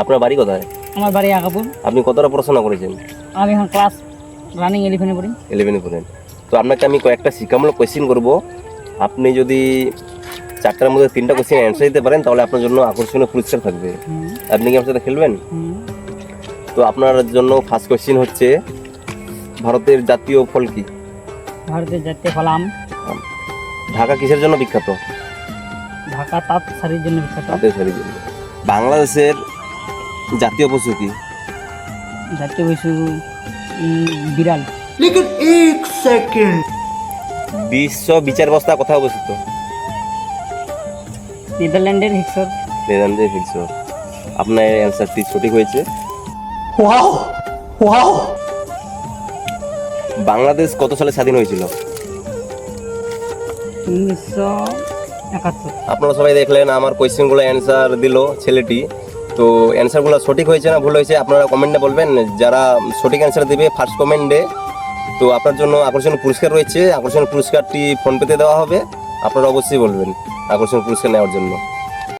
আপনার বাড়ি কোথায়? আমার বাড়ি আগাপুর। আপনি কতটা পড়াশোনা করেছেন? আমি এখন ক্লাস রানিং ইলেভেনে পড়ি। ইলেভেনে পড়েন। তো আপনাকে আমি কয়েকটা শিক্ষামূলক কোয়েশ্চেন করব। আপনি যদি চারটার মধ্যে তিনটা কোয়েশ্চেন অ্যান্সার দিতে পারেন তাহলে আপনার জন্য আকর্ষণীয় পুরস্কার থাকবে। আপনি কি আমার সাথে খেলবেন? তো আপনার জন্য ফার্স্ট কোয়েশ্চেন হচ্ছে ভারতের জাতীয় ফল কি? ভারতের জাতীয় ফল আম। ঢাকা কিসের জন্য বিখ্যাত? ঢাকা তাঁত শাড়ির জন্য বিখ্যাত। তাঁতের শাড়ির জন্য। বাংলাদেশের জাতীয় পশু কি? জাতীয় পশু বিড়াল। বিশ্ব বিচার ব্যবস্থা কোথায় অবস্থিত। নেদারল্যান্ডের হিক্সর নেদারল্যান্ডের হিলসর আপনার অ্যান্সারটি সঠিক হয়েছে। Wow wow. বাংলাদেশ কত সালে স্বাধীন হয়েছিল? উনিশশো একাত্তর। আপনারা সবাই দেখলেন আমার কোয়েশ্চেনগুলো অ্যান্সার দিল ছেলেটি। তো অ্যান্সারগুলো সঠিক হয়েছে না ভুল হয়েছে আপনারা কমেন্টে বলবেন। যারা সঠিক অ্যান্সার দেবে ফার্স্ট কমেন্টে তো আপনার জন্য আকর্ষণ পুরস্কার রয়েছে। আকর্ষণীয় পুরস্কারটি ফোনপেতে দেওয়া হবে। আপনারা অবশ্যই বলবেন আকর্ষণীয় পুরস্কার নেওয়ার জন্য।